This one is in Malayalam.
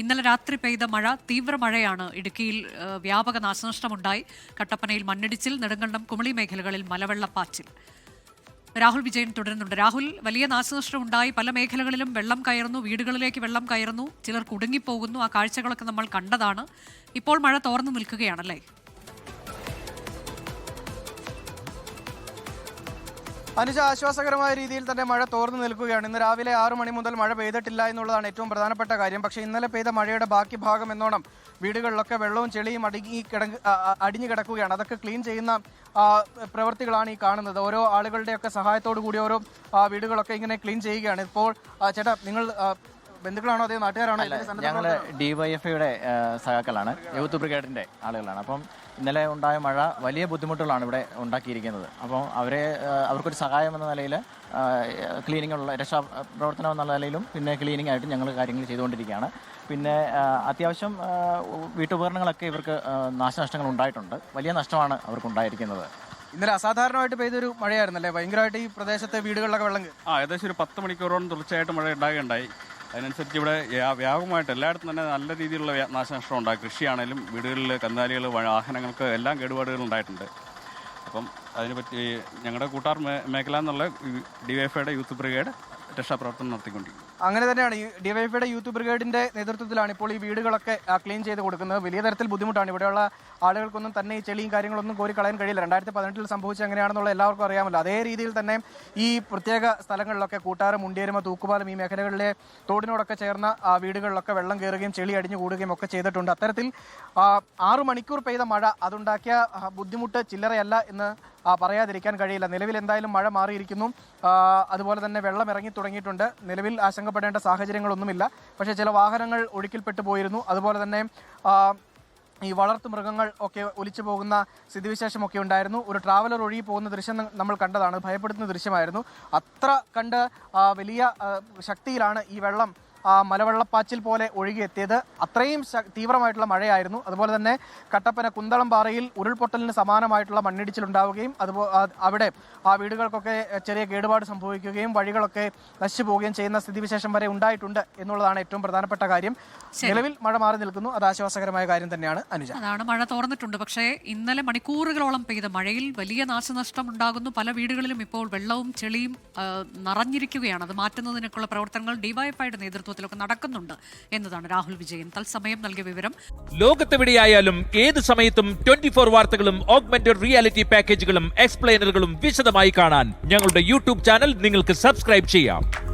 ഇന്നലെ രാത്രി പെയ്ത മഴ തീവ്ര മഴയാണ് ഇടുക്കിയിൽ വ്യാപക നാശനഷ്ടമുണ്ടായി. കട്ടപ്പനയിൽ മണ്ണിടിച്ചിൽ നെടുങ്കണ്ടം കുമളി മേഖലകളിൽ മലവെള്ളപ്പാച്ചിൽ രാഹുൽ വിജയൻ തുടരുന്നുണ്ട്. രാഹുൽ വലിയ നാശനഷ്ടം ഉണ്ടായി പല മേഖലകളിലും വെള്ളം കയറുന്നു വീടുകളിലേക്ക് വെള്ളം കയറുന്നു. ചിലർ കുടുങ്ങിപ്പോകുന്നു. ആ കാഴ്ചകളൊക്കെ നമ്മൾ കണ്ടതാണ്. ഇപ്പോൾ മഴ തോർന്നു നിൽക്കുകയാണല്ലേ? അനുജ ആശ്വാസകരമായ രീതിയിൽ തന്നെ മഴ തോർന്നു നിൽക്കുകയാണ്. ഇന്ന് രാവിലെ ആറു മണി മുതൽ മഴ പെയ്തിട്ടില്ല എന്നുള്ളതാണ് ഏറ്റവും പ്രധാനപ്പെട്ട കാര്യം. പക്ഷേ ഇന്നലെ പെയ്ത മഴയുടെ ബാക്കി ഭാഗം എന്നോണം വീടുകളിലൊക്കെ വെള്ളവും ചെളിയും അടുങ്ങി കിടങ്ങ് അടിഞ്ഞു കിടക്കുകയാണ്. അതൊക്കെ ക്ലീൻ ചെയ്യുന്ന പ്രവൃത്തികളാണ് ഈ കാണുന്നത്. ഓരോ ആളുകളുടെയൊക്കെ സഹായത്തോടു കൂടി ഓരോ വീടുകളൊക്കെ ഇങ്ങനെ ക്ലീൻ ചെയ്യുകയാണ്. ഇപ്പോൾ ചേട്ടാ നിങ്ങൾ ബന്ധുക്കളാണോ അതേ നാട്ടുകാരാണോ ഞങ്ങൾ ഡി വൈ ഞങ്ങൾ ഡിവൈഎഫ്ഐയുടെ സഹാക്കളാണ് യൂത്ത് ബ്രിഗേഡിന്റെ ആളുകളാണ്. അപ്പം ഇന്നലെ ഉണ്ടായ മഴ വലിയ ബുദ്ധിമുട്ടുകളാണ് ഇവിടെ ഉണ്ടാക്കിയിരിക്കുന്നത്. അപ്പോൾ അവരെ അവർക്കൊരു സഹായം എന്ന നിലയിൽ ക്ലീനിങ് ഉള്ള രക്ഷാപ്രവർത്തനം എന്നുള്ള നിലയിലും പിന്നെ ക്ലീനിങ് ആയിട്ട് ഞങ്ങൾ കാര്യങ്ങൾ ചെയ്തുകൊണ്ടിരിക്കുകയാണ്. പിന്നെ അത്യാവശ്യം വീട്ടുപകരണങ്ങളൊക്കെ ഇവർക്ക് നാശനഷ്ടങ്ങൾ ഉണ്ടായിട്ടുണ്ട്. വലിയ നഷ്ടമാണ് അവർക്ക് ഉണ്ടായിരിക്കുന്നത് ഇന്നലെ അസാധാരണമായിട്ട് പെയ്തൊരു മഴയായിരുന്നല്ലേ? ഭയങ്കരമായിട്ട് ഈ പ്രദേശത്തെ വീടുകളിലൊക്കെ വെള്ളം ആ ഏകദേശം ഒരു പത്ത് മണിക്കൂറോളം തുടർച്ചയായിട്ട് മഴ ഉണ്ടാകുകയുണ്ടായി. അതിനനുസരിച്ച് ഇവിടെ വ്യാ- വ്യാപകമായിട്ട് എല്ലായിടത്തും തന്നെ നല്ല രീതിയിലുള്ള നാശനഷ്ടം ഉണ്ടായി കൃഷിയാണേലും വീടുകളിൽ കന്നാലികൾ വാഹനങ്ങൾക്ക് എല്ലാം കേടുപാടുകൾ ഉണ്ടായിട്ടുണ്ട്. അപ്പം അതിനെപ്പറ്റി ഞങ്ങളുടെ കൂട്ടാർ മേഖല എന്നുള്ള ഡി ഡിവൈഎഫ്ഐയുടെ യൂത്ത് ബ്രിഗേഡ് രക്ഷാപ്രവർത്തനം നടത്തിക്കൊണ്ടിരിക്കുന്നത് അങ്ങനെ തന്നെയാണ് ഈ ഡിവൈഎഫ്ഐയുടെ യൂത്ത് ബ്രിഗേഡിന്റെ നേതൃത്വത്തിലാണ് ഇപ്പോൾ ഈ വീടുകളൊക്കെ ക്ലീൻ ചെയ്ത് കൊടുക്കുന്നത്. വലിയ തരത്തിൽ ബുദ്ധിമുട്ടാണ്. ഇവിടെയുള്ള ആളുകൾക്കൊന്നും തന്നെ ഈ ചെളിയും കാര്യങ്ങളൊന്നും കോരി കളയാൻ കഴിയില്ല. രണ്ടായിരത്തി പതിനെട്ടിൽ സംഭവിച്ച എങ്ങനെയാണെന്നുള്ള എല്ലാവർക്കും അറിയാമല്ലോ. അതേ രീതിയിൽ തന്നെ ഈ പ്രത്യേക സ്ഥലങ്ങളിലൊക്കെ കൂട്ടാറ് മുണ്ടിയരുമ തൂക്കുപാലം ഈ മേഖലകളിലെ തോടിനോടൊക്കെ ചേർന്ന വീടുകളിലൊക്കെ വെള്ളം കയറുകയും ചെളി അടിഞ്ഞു കൂടുകയും ഒക്കെ ചെയ്തിട്ടുണ്ട്. അത്തരത്തിൽ ആറു മണിക്കൂർ പെയ്ത മഴ അതുണ്ടാക്കിയ ബുദ്ധിമുട്ട് ചില്ലറയല്ല എന്ന് പറയാതിരിക്കാൻ കഴിയില്ല. നിലവിൽ എന്തായാലും മഴ മാറിയിരിക്കുന്നു. അതുപോലെ തന്നെ വെള്ളം ഇറങ്ങി തുടങ്ങിയിട്ടുണ്ട്. നിലവിൽ ആശങ്കപ്പെടേണ്ട സാഹചര്യങ്ങളൊന്നുമില്ല. പക്ഷേ ചില വാഹനങ്ങൾ ഒഴുക്കിൽപ്പെട്ടു പോയിരുന്നു. അതുപോലെ തന്നെ ഈ വളർത്തു മൃഗങ്ങൾ ഒക്കെ ഒലിച്ചു പോകുന്ന സ്ഥിതിവിശേഷമൊക്കെ ഉണ്ടായിരുന്നു. ഒരു ട്രാവലർ ഒഴുകി പോകുന്ന ദൃശ്യം നമ്മൾ കണ്ടതാണ്. ഭയപ്പെടുത്തുന്ന ദൃശ്യമായിരുന്നു. അത്ര കണ്ട് വലിയ ശക്തിയിലാണ് ഈ വെള്ളം മലവെള്ളപ്പാച്ചിൽ പോലെ ഒഴുകിയെത്തിയത്. അത്രയും തീവ്രമായിട്ടുള്ള മഴയായിരുന്നു. അതുപോലെ തന്നെ കട്ടപ്പന കുന്തളം പാറയിൽ ഉരുൾപൊട്ടലിന് സമാനമായിട്ടുള്ള മണ്ണിടിച്ചിൽ ഉണ്ടാവുകയും അതുപോലെ അവിടെ ആ വീടുകൾക്കൊക്കെ ചെറിയ കേടുപാട് സംഭവിക്കുകയും വഴികളൊക്കെ നശിച്ചു പോവുകയും ചെയ്യുന്ന സ്ഥിതിവിശേഷം വരെ ഉണ്ടായിട്ടുണ്ട് എന്നുള്ളതാണ് ഏറ്റവും പ്രധാനപ്പെട്ട കാര്യം. നിലവിൽ മഴ മാറി നിൽക്കുന്നു. അത് ആശ്വാസകരമായ കാര്യം തന്നെയാണ് അനുജ. അതാണ് മഴ തോർന്നിട്ടുണ്ട്. പക്ഷേ ഇന്നലെ മണിക്കൂറുകളോളം പെയ്ത മഴയിൽ വലിയ നാശനഷ്ടം ഉണ്ടാകുന്നു. പല വീടുകളിലും ഇപ്പോൾ വെള്ളവും ചെളിയും നിറഞ്ഞിരിക്കുകയാണ്. അത് മാറ്റുന്നതിനൊക്കെയുള്ള പ്രവർത്തനങ്ങൾ ഡിവൈഎഫ്ഐയുടെ നേതൃത്വത്തിലൊക്കെ നടക്കുന്നുണ്ട് എന്നതാണ് രാഹുൽ വിജയൻ. തത്സമയം നൽകിയ വിവരം. ലോകത്തെവിടെയായാലും ഏത് സമയത്തും ട്വന്റി ഫോർ വാർത്തകളും ഓഗ്മെന്റഡ് റിയാലിറ്റി പാക്കേജുകളും എക്സ്പ്ലെയിനറുകളും വിശദമായി കാണാൻ ഞങ്ങളുടെ യൂട്യൂബ് ചാനൽ നിങ്ങൾക്ക് സബ്സ്ക്രൈബ് ചെയ്യാം.